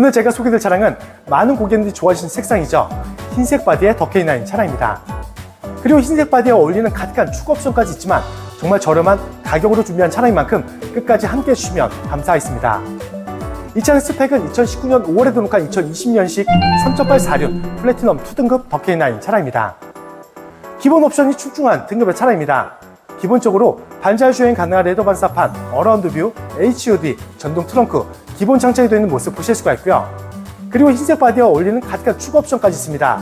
오늘 제가 소개될 차량은 많은 고객님들이 좋아하시는 색상이죠. 흰색 바디의 더케이나인 차량입니다. 그리고 흰색 바디에 어울리는 가득한 추가 옵션까지 있지만 정말 저렴한 가격으로 준비한 차량인 만큼 끝까지 함께 해주시면 감사하겠습니다. 이 차량 스펙은 2019년 5월에 등록한 2020년식 3.8 사륜 플래티넘 2등급 더케이나인 차량입니다. 기본 옵션이 출중한 등급의 차량입니다. 기본적으로 반자율 주행 가능한 레더 반사판, 어라운드 뷰, HUD, 전동 트렁크, 기본 장착이 되어 있는 모습 보실 수가 있고요. 그리고 흰색 바디와 어울리는 가득한 추가 옵션까지 있습니다.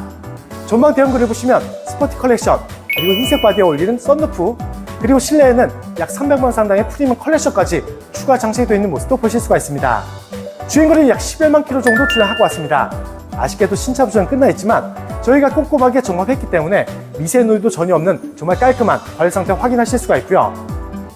전방 대형 그릴 보시면 스포티 컬렉션, 그리고 흰색 바디에 어울리는 썬루프, 그리고 실내에는 약 300만 상당의 프리미엄 컬렉션까지 추가 장착이 되어 있는 모습도 보실 수가 있습니다. 주행거리 약 11만 킬로 정도 주행하고 왔습니다. 아쉽게도 신차 부정은 끝나 있지만 저희가 꼼꼼하게 점검했기 때문에 미세 노이도 전혀 없는 정말 깔끔한 관리 상태 확인하실 수가 있고요.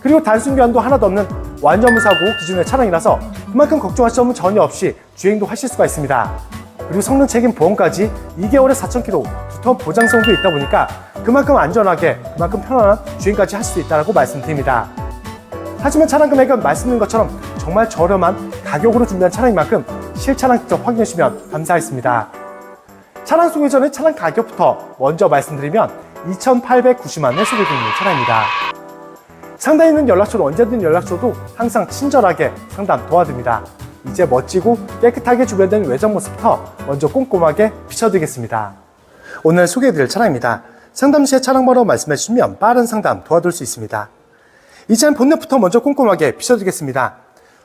그리고 단순 교환도 하나도 없는 완전 무사고 기준의 차량이라서 그만큼 걱정하실 점은 전혀 없이 주행도 하실 수가 있습니다. 그리고 성능 책임 보험까지 2개월에 4,000km 두턴 보장 성도 있다 보니까 그만큼 안전하게 그만큼 편안한 주행까지 할 수 있다고 말씀드립니다. 하지만 차량 금액은 말씀드린 것처럼 정말 저렴한 가격으로 준비한 차량인 만큼 실차량 직접 확인해 주시면 감사하겠습니다. 차량 소개 전에 차량 가격부터 먼저 말씀드리면 2,890만 원에 소개드리는 차량입니다. 상단에 있는 연락처로 언제든 연락 줘도 항상 친절하게 상담 도와드립니다. 이제 멋지고 깨끗하게 주변된 외장 모습부터 먼저 꼼꼼하게 비춰드리겠습니다. 오늘 소개해드릴 차량입니다. 상담 시에 차량 번호 말씀해 주시면 빠른 상담 도와드릴 수 있습니다. 이 차량 본넷부터 먼저 꼼꼼하게 비춰드리겠습니다.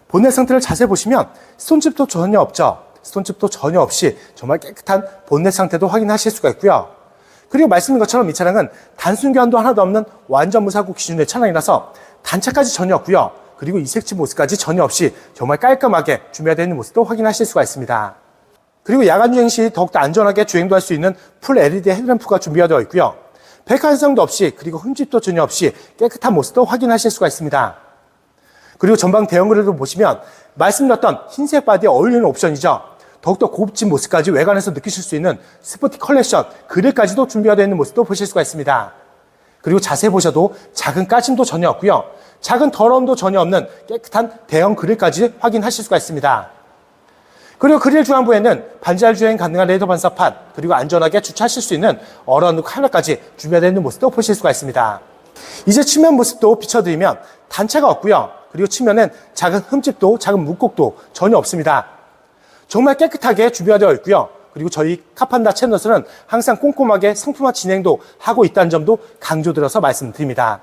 본넷 상태를 자세히 보시면 스톤칩도 전혀 없죠. 스톤칩도 전혀 없이 정말 깨끗한 본넷 상태도 확인하실 수가 있고요. 그리고 말씀드린 것처럼 이 차량은 단순 교환도 하나도 없는 완전 무사고 기준의 차량이라서 단차까지 전혀 없고요. 그리고 이색치 모습까지 전혀 없이 정말 깔끔하게 준비되어 있는 모습도 확인하실 수가 있습니다. 그리고 야간 주행 시 더욱더 안전하게 주행도 할 수 있는 풀 LED 헤드램프가 준비가 되어 있고요. 백화 현상도 없이 그리고 흠집도 전혀 없이 깨끗한 모습도 확인하실 수가 있습니다. 그리고 전방 대형 그릴도 보시면 말씀드렸던 흰색 바디에 어울리는 옵션이죠. 더욱더 고급진 모습까지 외관에서 느끼실 수 있는 스포티 컬렉션 그릴까지도 준비가 되어 있는 모습도 보실 수가 있습니다. 그리고 자세히 보셔도 작은 까짐도 전혀 없고요. 작은 더러움도 전혀 없는 깨끗한 대형 그릴까지 확인하실 수가 있습니다. 그리고 그릴 중앙부에는 반지할 주행 가능한 레이더 반사판, 그리고 안전하게 주차하실 수 있는 어라운드 카메라까지 준비되어 있는 모습도 보실 수가 있습니다. 이제 측면 모습도 비춰드리면 단차가 없고요. 그리고 측면엔 작은 흠집도 작은 물곡도 전혀 없습니다. 정말 깨끗하게 준비가 되어 있고요. 그리고 저희 카판다 채널에서는 항상 꼼꼼하게 상품화 진행도 하고 있다는 점도 강조드려서 말씀드립니다.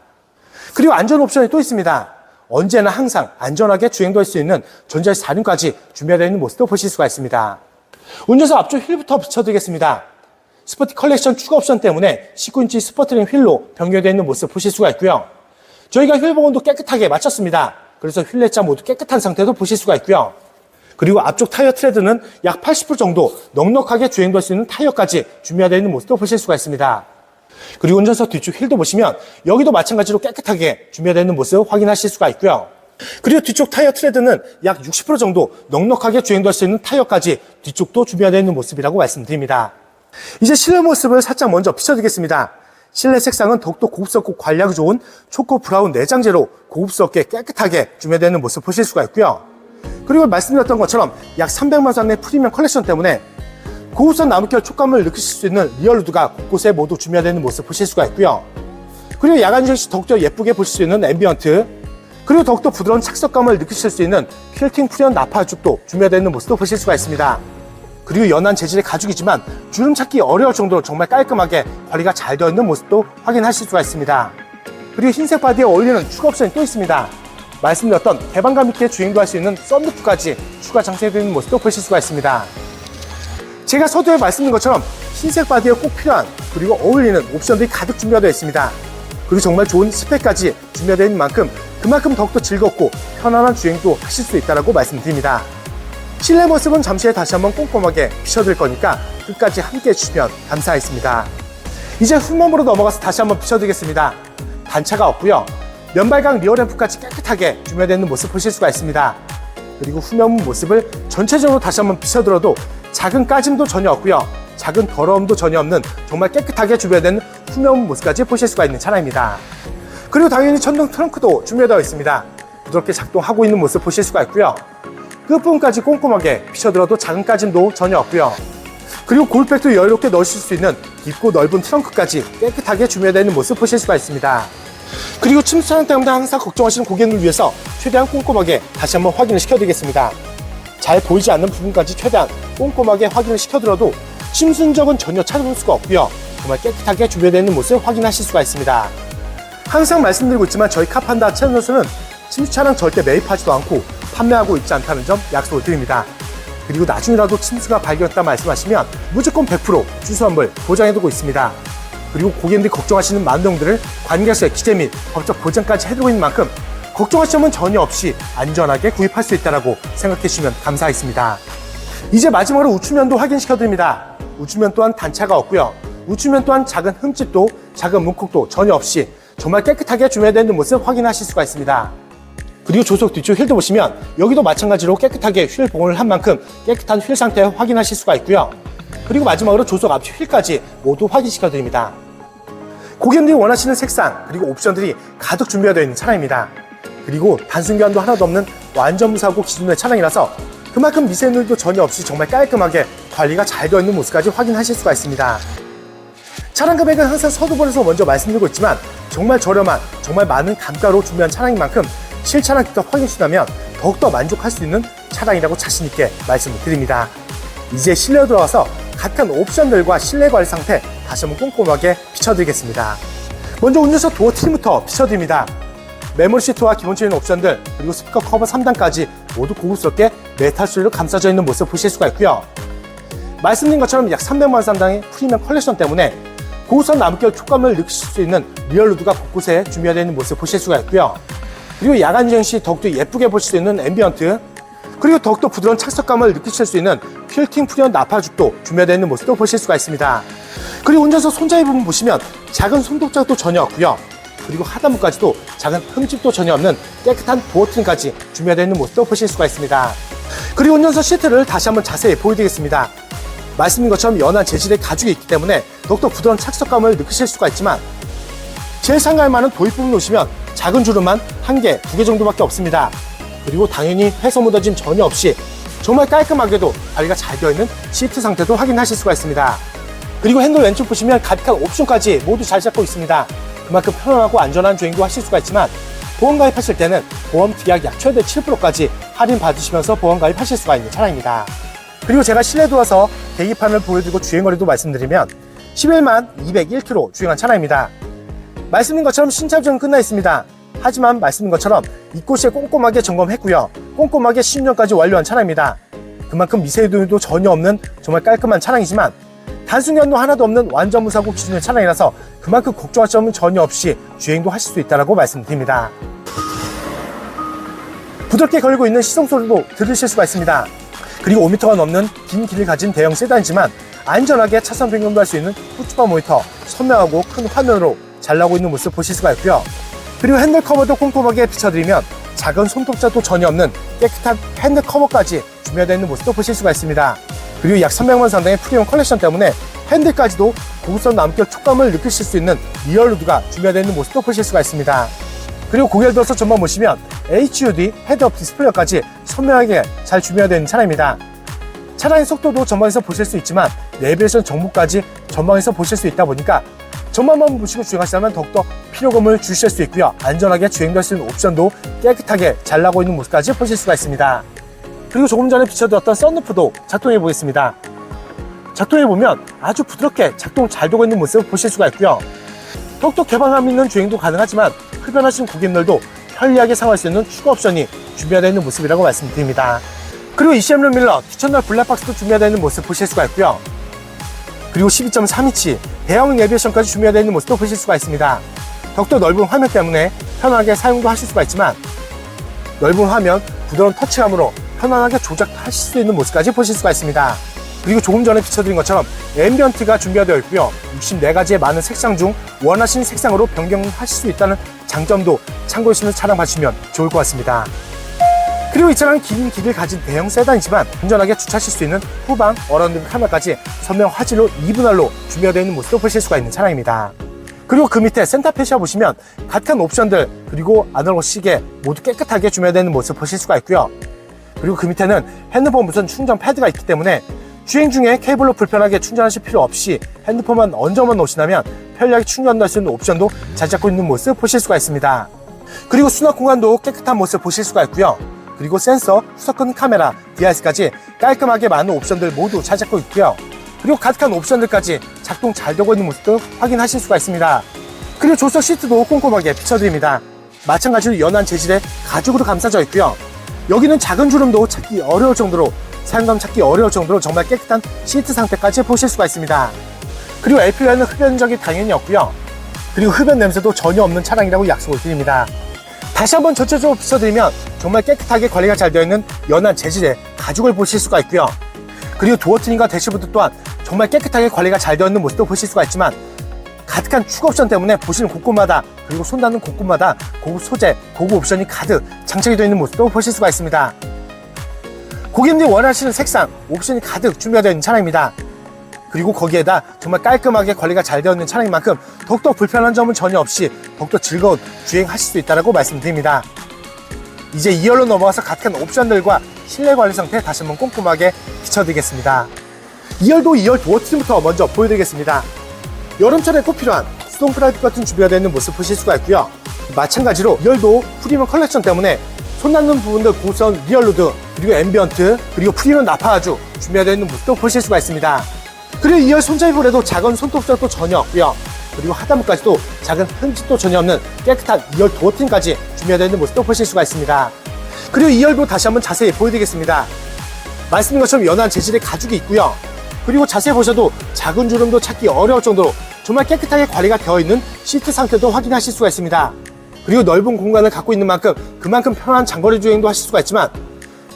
그리고 안전 옵션이 또 있습니다. 언제나 항상 안전하게 주행도 할 수 있는 전자의 4륜까지 준비되어 있는 모습도 보실 수가 있습니다. 운전석 앞쪽 휠부터 비춰드리겠습니다. 스포티 컬렉션 추가 옵션 때문에 19인치 스포트링 휠로 변경되어 있는 모습 보실 수가 있고요. 저희가 휠 보온도 깨끗하게 마쳤습니다. 그래서 휠레자 모두 깨끗한 상태도 보실 수가 있고요. 그리고 앞쪽 타이어 트레드는 약 80% 정도 넉넉하게 주행될 수 있는 타이어까지 준비되어 있는 모습도 보실 수가 있습니다. 그리고 운전석 뒤쪽 휠도 보시면 여기도 마찬가지로 깨끗하게 준비되어 있는 모습 확인하실 수가 있고요. 그리고 뒤쪽 타이어 트레드는 약 60% 정도 넉넉하게 주행될 수 있는 타이어까지 뒤쪽도 준비되어 있는 모습이라고 말씀드립니다. 이제 실내 모습을 살짝 먼저 비춰드리겠습니다. 실내 색상은 더욱더 고급스럽고 관리하기 좋은 초코 브라운 내장재로 고급스럽게 깨끗하게 준비되는 모습 보실 수가 있고요. 그리고 말씀드렸던 것처럼 약 300만 원의 프리미엄 컬렉션 때문에 고급선 나무결 촉감을 느끼실 수 있는 리얼루드가 곳곳에 모두 준비되는 모습 보실 수가 있고요. 그리고 야간 중시 더욱더 예쁘게 보실 수 있는 앰비언트 그리고 더욱더 부드러운 착석감을 느끼실 수 있는 퀼팅 프리언 나파죽도 준비되어 있는 모습도 보실 수가 있습니다. 그리고 연한 재질의 가죽이지만 주름 찾기 어려울 정도로 정말 깔끔하게 관리가 잘 되어 있는 모습도 확인하실 수가 있습니다. 그리고 흰색 바디에 어울리는 추가 옵션이 또 있습니다. 말씀드렸던 개방감 있게 주행도 할 수 있는 썬루프까지 추가 장착되어 있는 모습도 보실 수가 있습니다. 제가 서두에 말씀드린 것처럼 흰색 바디에 꼭 필요한 그리고 어울리는 옵션들이 가득 준비가 되어 있습니다. 그리고 정말 좋은 스펙까지 준비되어 있는 만큼 그만큼 더욱더 즐겁고 편안한 주행도 하실 수 있다고 말씀드립니다. 실내 모습은 잠시 후에 다시 한번 꼼꼼하게 비춰드릴 거니까 끝까지 함께 해주시면 감사하겠습니다. 이제 후면으로 넘어가서 다시 한번 비춰드리겠습니다. 단차가 없고요. 면발각 리어램프까지 깨끗하게 준비되어 있는 모습 보실 수가 있습니다. 그리고 후면 모습을 전체적으로 다시 한번 비춰들어도 작은 까짐도 전혀 없고요. 작은 더러움도 전혀 없는 정말 깨끗하게 준비된 후면 모습까지 보실 수가 있는 차량입니다. 그리고 당연히 전동 트렁크도 준비되어 있습니다. 부드럽게 작동하고 있는 모습 보실 수가 있고요. 끝부분까지 꼼꼼하게 비춰들어도 작은 까짐도 전혀 없고요. 그리고 골백도 여유롭게 넣으실 수 있는 깊고 넓은 트렁크까지 깨끗하게 준비되어 있는 모습 보실 수가 있습니다. 그리고 침수 차량 때문에 항상 걱정하시는 고객님을 위해서 최대한 꼼꼼하게 다시 한번 확인을 시켜드리겠습니다. 잘 보이지 않는 부분까지 최대한 꼼꼼하게 확인을 시켜드려도 침수 흔적은 전혀 찾아볼 수가 없고요. 정말 깨끗하게 준비되어 있는 모습 확인하실 수가 있습니다. 항상 말씀드리고 있지만 저희 카판다 채널에서는 침수 차량 절대 매입하지도 않고 판매하고 있지 않다는 점 약속을 드립니다. 그리고 나중이라도 침수가 발견됐다 말씀하시면 무조건 100% 주수환불 보장해두고 있습니다. 그리고 고객님들이 걱정하시는 내용들을 관계자의 기재 및 법적 보장까지 해두고 있는 만큼 걱정하실 점은 전혀 없이 안전하게 구입할 수 있다고 생각해 주시면 감사하겠습니다. 이제 마지막으로 우측면도 확인시켜 드립니다. 우측면 또한 단차가 없고요. 우측면 또한 작은 흠집도 작은 문콕도 전혀 없이 정말 깨끗하게 있는 모습 확인하실 수가 있습니다. 그리고 조속 뒤쪽 휠도 보시면 여기도 마찬가지로 깨끗하게 휠 봉을 한 만큼 깨끗한 휠 상태 확인하실 수가 있고요. 그리고 마지막으로 조속 앞뒤 휠까지 모두 확인시켜 드립니다. 고객님들이 원하시는 색상 그리고 옵션들이 가득 준비가 되어 있는 차량입니다. 그리고 단순 교환도 하나도 없는 완전 무사고 기준의 차량이라서 그만큼 미세누리도 전혀 없이 정말 깔끔하게 관리가 잘 되어 있는 모습까지 확인하실 수가 있습니다. 차량 금액은 항상 서두번에서 먼저 말씀드리고 있지만 정말 저렴한 정말 많은 감가로 준비한 차량인 만큼 실차량 직접 확인하시다면 더욱더 만족할 수 있는 차량이라고 자신있게 말씀을 드립니다. 이제 실내로 들어와서 각한 옵션들과 실내 관리 상태 다시 한번 꼼꼼하게 비춰드리겠습니다. 먼저 운전석 도어 트림부터 비춰드립니다. 메모리 시트와 기본적인 옵션들 그리고 스피커 커버 3단까지 모두 고급스럽게 메탈 소리로 감싸져 있는 모습 보실 수가 있고요. 말씀드린 것처럼 약 300만 원 상당의 프리미엄 컬렉션 때문에 고급스러운 나무결 촉감을 느끼실 수 있는 리얼 루드가 곳곳에 준비되어 있는 모습 보실 수가 있고요. 그리고 야간 주행 시 더욱더 예쁘게 보실 수 있는 앰비언트 그리고 더욱더 부드러운 착석감을 느끼실 수 있는 퀼팅 프리언 나파죽도 준비되어 있는 모습도 보실 수가 있습니다. 그리고 운전석 손잡이 부분 보시면 작은 손독자도 전혀 없고요. 그리고 하단부까지도 작은 흠집도 전혀 없는 깨끗한 도어 트림까지 준비되어 있는 모습도 보실 수가 있습니다. 그리고 운전석 시트를 다시 한번 자세히 보여드리겠습니다. 말씀드린 것처럼 연한 재질의 가죽이 있기 때문에 더욱더 부드러운 착석감을 느끼실 수가 있지만 제일 상가할 만한 도입 부분 보시면 작은 주름만 한 개, 두 개 정도밖에 없습니다. 그리고 당연히 훼손 묻어짐 전혀 없이 정말 깔끔하게도 관리가 잘 되어 있는 시트 상태도 확인하실 수가 있습니다. 그리고 핸들 왼쪽 보시면 가득한 옵션까지 모두 잘 잡고 있습니다. 그만큼 편안하고 안전한 주행도 하실 수가 있지만 보험 가입하실 때는 보험 기약 약 최대 7%까지 할인 받으시면서 보험 가입하실 수가 있는 차량입니다. 그리고 제가 실내 들어와서 계기판을 보여드리고 주행거리도 말씀드리면 11만 201km 주행한 차량입니다. 말씀드린 것처럼 신차 주행 끝나 있습니다. 하지만 말씀드린 것처럼 이곳에 꼼꼼하게 점검했고요. 꼼꼼하게 시운전까지 완료한 차량입니다. 그만큼 미세도도 전혀 없는 정말 깔끔한 차량이지만 단순 연도 하나도 없는 완전 무사고 기준의 차량이라서 그만큼 걱정할 점은 전혀 없이 주행도 하실 수 있다고 말씀드립니다. 부드럽게 걸리고 있는 시동 소리도 들으실 수가 있습니다. 그리고 5m가 넘는 긴 길을 가진 대형 세단이지만 안전하게 차선 변경도 할 수 있는 후추바 모니터 선명하고 큰 화면으로 잘 나오고 있는 모습 보실 수가 있고요. 그리고 핸들 커버도 꼼꼼하게 비춰드리면 작은 손톱자도 전혀 없는 깨끗한 핸들 커버까지 준비되어 있는 모습도 보실 수가 있습니다. 그리고 약 300만 상당의 프리미엄 컬렉션 때문에 핸들까지도 고급스러운 남격 촉감을 느끼실 수 있는 리얼 루드가 준비되어 있는 모습도 보실 수가 있습니다. 그리고 고개를 들어서 전방 보시면 HUD 헤드업 디스플레이까지 선명하게 잘 준비되어 있는 차량입니다. 차량의 속도도 전방에서 보실 수 있지만 내비게이션 정보까지 전방에서 보실 수 있다 보니까 전방만 보시고 주행하시다면 더욱더 피로감을 주실 수 있고요. 안전하게 주행될 수 있는 옵션도 깨끗하게 잘 나고 있는 모습까지 보실 수가 있습니다. 그리고 조금 전에 비춰드렸던 썬루프도 작동해 보겠습니다. 작동해 보면 아주 부드럽게 작동 잘 되고 있는 모습을 보실 수가 있고요. 더욱더 개방감 있는 주행도 가능하지만 흡연하신 고객님들도 편리하게 사용할 수 있는 추가 옵션이 준비되어 있는 모습이라고 말씀드립니다. 그리고 ECM 룸밀러 디천널 블랙박스도 준비되어 있는 모습 보실 수가 있고요. 그리고 12.3인치 대형 내비게이션까지 준비되어 있는 모습도 보실 수가 있습니다. 더욱더 넓은 화면 때문에 편하게 사용도 하실 수가 있지만 넓은 화면, 부드러운 터치감으로 편안하게 조작하실 수 있는 모습까지 보실 수가 있습니다. 그리고 조금 전에 비춰드린 것처럼 앰비언트가 준비되어 있고요. 64가지의 많은 색상 중 원하시는 색상으로 변경하실 수 있다는 장점도 참고하시면서 차량 봐주시면 좋을 것 같습니다. 그리고 이 차량은 긴 길을 가진 대형 세단이지만 안전하게 주차하실 수 있는 후방 어라운드 카메라까지 선명 화질로 2분할로 준비되어 있는 모습도 보실 수가 있는 차량입니다. 그리고 그 밑에 센터페시아 보시면 각한 옵션들 그리고 아날로그 시계 모두 깨끗하게 준비되어 있는 모습 보실 수가 있고요. 그리고 그 밑에는 핸드폰 무선 충전 패드가 있기 때문에 주행 중에 케이블로 불편하게 충전하실 필요 없이 핸드폰만 얹어만 놓으시다면 편리하게 충전할 수 있는 옵션도 잘 잡고 있는 모습 보실 수가 있습니다. 그리고 수납 공간도 깨끗한 모습 보실 수가 있고요. 그리고 센서, 후석근 카메라, DRS까지 깔끔하게 많은 옵션들 모두 잘 잡고 있고요. 그리고 가득한 옵션들까지 작동 잘 되고 있는 모습도 확인하실 수가 있습니다. 그리고 조석 시트도 꼼꼼하게 비춰드립니다. 마찬가지로 연한 재질의 가죽으로 감싸져 있고요. 여기는 작은 주름도 찾기 어려울 정도로 사용감 찾기 어려울 정도로 정말 깨끗한 시트 상태까지 보실 수가 있습니다. 그리고 LPU에는 흡연 적이 당연히 없고요. 그리고 흡연 냄새도 전혀 없는 차량이라고 약속을 드립니다. 다시 한번 전체적으로 비춰드리면 정말 깨끗하게 관리가 잘 되어 있는 연한 재질의 가죽을 보실 수가 있고요. 그리고 도어 트림과 대시보드 또한 정말 깨끗하게 관리가 잘 되어 있는 모습도 보실 수가 있지만 가득한 추가 옵션 때문에 보시는 곳곳마다 그리고 손 닿는 곳곳마다 고급 소재, 고급 옵션이 가득 장착이 되어 있는 모습도 보실 수가 있습니다. 고객님들이 원하시는 색상, 옵션이 가득 준비되어 있는 차량입니다. 그리고 거기에다 정말 깔끔하게 관리가 잘 되어 있는 차량인 만큼 더욱더 불편한 점은 전혀 없이 더욱더 즐거운 주행하실 수 있다고 말씀드립니다. 이제 2열로 넘어가서 가득한 옵션들과 실내 관리 상태 다시 한번 꼼꼼하게 비춰드리겠습니다. 2열도 2열 도어 트림부터 먼저 보여드리겠습니다. 여름철에 꼭 필요한 수동 프라이드 같은 준비가 되어 있는 모습 보실 수가 있고요. 마찬가지로 2열도 프리미엄 컬렉션 때문에 손 닿는 부분들 고선 리얼루드 그리고 앰비언트 그리고 프리미엄 나파아주 준비가 되어 있는 모습도 보실 수가 있습니다. 그리고 2열 손잡이볼에도 작은 손톱살도 전혀 없고요. 그리고 하단부까지도 작은 흠집도 전혀 없는 깨끗한 2열 도어팀까지 준비가 되어 있는 모습도 보실 수가 있습니다. 그리고 2열도 다시 한번 자세히 보여드리겠습니다. 말씀드린 것처럼 연한 재질의 가죽이 있고요. 그리고 자세히 보셔도 작은 주름도 찾기 어려울 정도로 정말 깨끗하게 관리가 되어 있는 시트 상태도 확인하실 수가 있습니다. 그리고 넓은 공간을 갖고 있는 만큼 그만큼 편한 장거리 주행도 하실 수가 있지만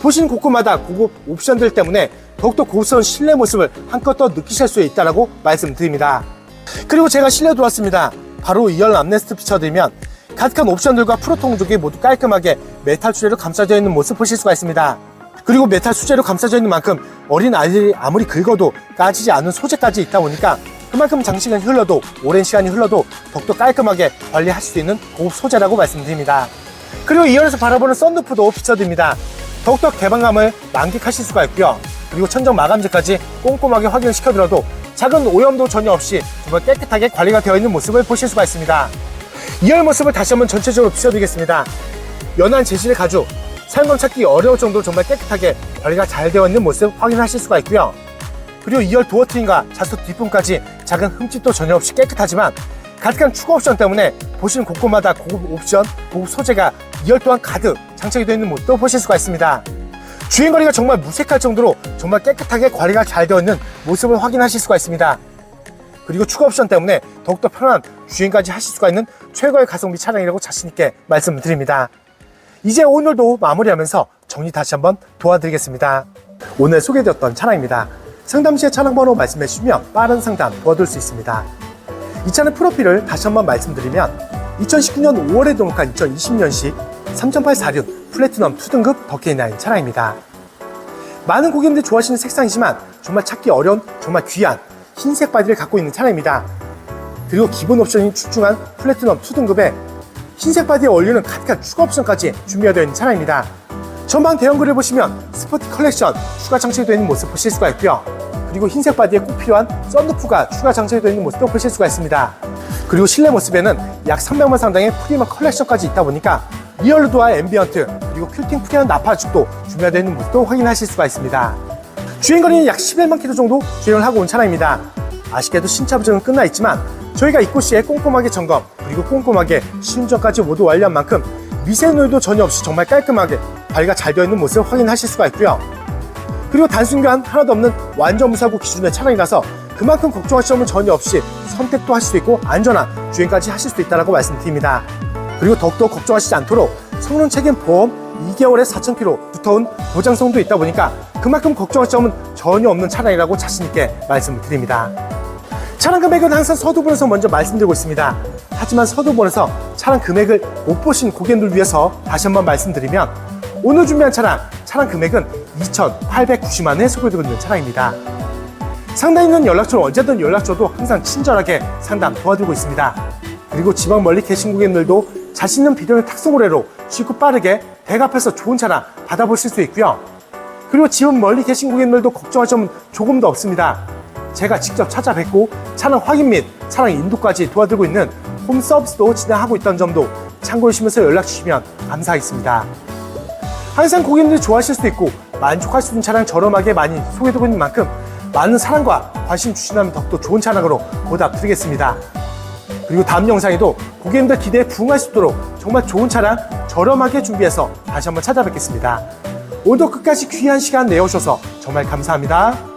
보시는 곳곳마다 고급 옵션들 때문에 더욱더 고급스러운 실내 모습을 한껏 더 느끼실 수 있다고 말씀드립니다. 그리고 제가 실내 들어왔습니다. 바로 2열 암레스트 비춰드리면 가득한 옵션들과 프로 통조기 모두 깔끔하게 메탈 수제로 감싸져 있는 모습 보실 수가 있습니다. 그리고 메탈 수제로 감싸져 있는 만큼 어린 아이들이 아무리 긁어도 까지지 않는 소재까지 있다 보니까 그만큼 장시간이 흘러도 오랜 시간이 흘러도 더욱더 깔끔하게 관리하실 수 있는 고급 소재라고 말씀드립니다. 그리고 2열에서 바라보는 썬루프도 비춰드립니다. 더욱더 개방감을 만끽하실 수가 있고요. 그리고 천정 마감재까지 꼼꼼하게 확인을 시켜드려도 작은 오염도 전혀 없이 정말 깨끗하게 관리가 되어 있는 모습을 보실 수가 있습니다. 2열 모습을 다시 한번 전체적으로 비춰드리겠습니다. 연한 재질의 가죽, 사용감 찾기 어려울 정도로 정말 깨끗하게 관리가 잘 되어 있는 모습 확인하실 수가 있고요. 그리고 2열 도어 트림과 자수 뒷부분까지 작은 흠집도 전혀 없이 깨끗하지만 가득한 추가 옵션 때문에 보시는 곳곳마다 고급 옵션, 고급 소재가 2열 또한 가득 장착이 되어 있는 모습도 보실 수가 있습니다. 주행거리가 정말 무색할 정도로 정말 깨끗하게 관리가 잘 되어 있는 모습을 확인하실 수가 있습니다. 그리고 추가 옵션 때문에 더욱더 편한 주행까지 하실 수가 있는 최고의 가성비 차량이라고 자신있게 말씀드립니다. 이제 오늘도 마무리하면서 정리 다시 한번 도와드리겠습니다. 오늘 소개되었던 차량입니다. 상담 시에 차량 번호 말씀해 주시면 빠른 상담 도와드릴 수 있습니다. 이 차는 프로필을 다시 한번 말씀드리면 2019년 5월에 등록한 2020년식 3846 플래티넘 2등급 더케이9 차량입니다. 많은 고객님들이 좋아하시는 색상이지만 정말 찾기 어려운 정말 귀한 흰색 바디를 갖고 있는 차량입니다. 그리고 기본 옵션이 출중한 플래티넘 2등급에 흰색 바디에 어울리는 가득한 추가 옵션까지 준비가 되어 있는 차량입니다. 전방 대형글을 보시면 스포티 컬렉션 추가 장착되어 있는 모습 보실 수가 있고요. 그리고 흰색 바디에 꼭 필요한 썬루프가 추가 장착되어 있는 모습도 보실 수가 있습니다. 그리고 실내 모습에는 약 300만 상당의 프리미엄 컬렉션까지 있다 보니까 리얼루드와 앰비언트 그리고 큐팅 프리한 나파죽도 준비가 되어 있는 모습도 확인하실 수가 있습니다. 주행거리는 약 11만 킬로 정도 주행을 하고 온 차량입니다. 아쉽게도 신차 부정은 끝나 있지만 저희가 입고 시에 꼼꼼하게 점검 그리고 꼼꼼하게 시운전까지 모두 완료한 만큼 미세노이도 전혀 없이 정말 깔끔하게 관리가 잘 되어 있는 모습을 확인하실 수가 있고요. 그리고 단순교환 하나도 없는 완전 무사고 기준의 차량이라서 그만큼 걱정하실 점은 전혀 없이 선택도 하실 수 있고 안전한 주행까지 하실 수 있다고 말씀드립니다. 그리고 더욱더 걱정하시지 않도록 성능 책임 보험 2개월에 4,000km 두터운 보장성도 있다 보니까 그만큼 걱정하실 점은 전혀 없는 차량이라고 자신있게 말씀을 드립니다. 차량 금액은 항상 서두본에서 먼저 말씀드리고 있습니다. 하지만 서두본에서 차량 금액을 못 보신 고객님들 위해서 다시 한번 말씀드리면 오늘 준비한 차량, 차량 금액은 2,890만 원에 소개되고 있는 차량입니다. 상단에 있는 연락처로 언제든 연락 줘도 항상 친절하게 상담 도와드리고 있습니다. 그리고 지방 멀리 계신 고객님들도 자신 있는 비대면 탁송 거래로 쉽고 빠르게 대갑해서 좋은 차량 받아보실 수 있고요. 그리고 지금 멀리 계신 고객님들도 걱정할 점은 조금도 없습니다. 제가 직접 찾아뵙고 차량 확인 및 차량 인도까지 도와드리고 있는 홈 서비스도 진행하고 있다는 점도 참고해 주시면서 연락 주시면 감사하겠습니다. 항상 고객님들이 좋아하실 수 있고 만족할 수 있는 차량 저렴하게 많이 소개되고 있는 만큼 많은 사랑과 관심 주신다면 더욱더 좋은 차량으로 보답드리겠습니다. 그리고 다음 영상에도 고객님들 기대에 부응할 수 있도록 정말 좋은 차량 저렴하게 준비해서 다시 한번 찾아뵙겠습니다. 오늘도 끝까지 귀한 시간 내어주셔서 정말 감사합니다.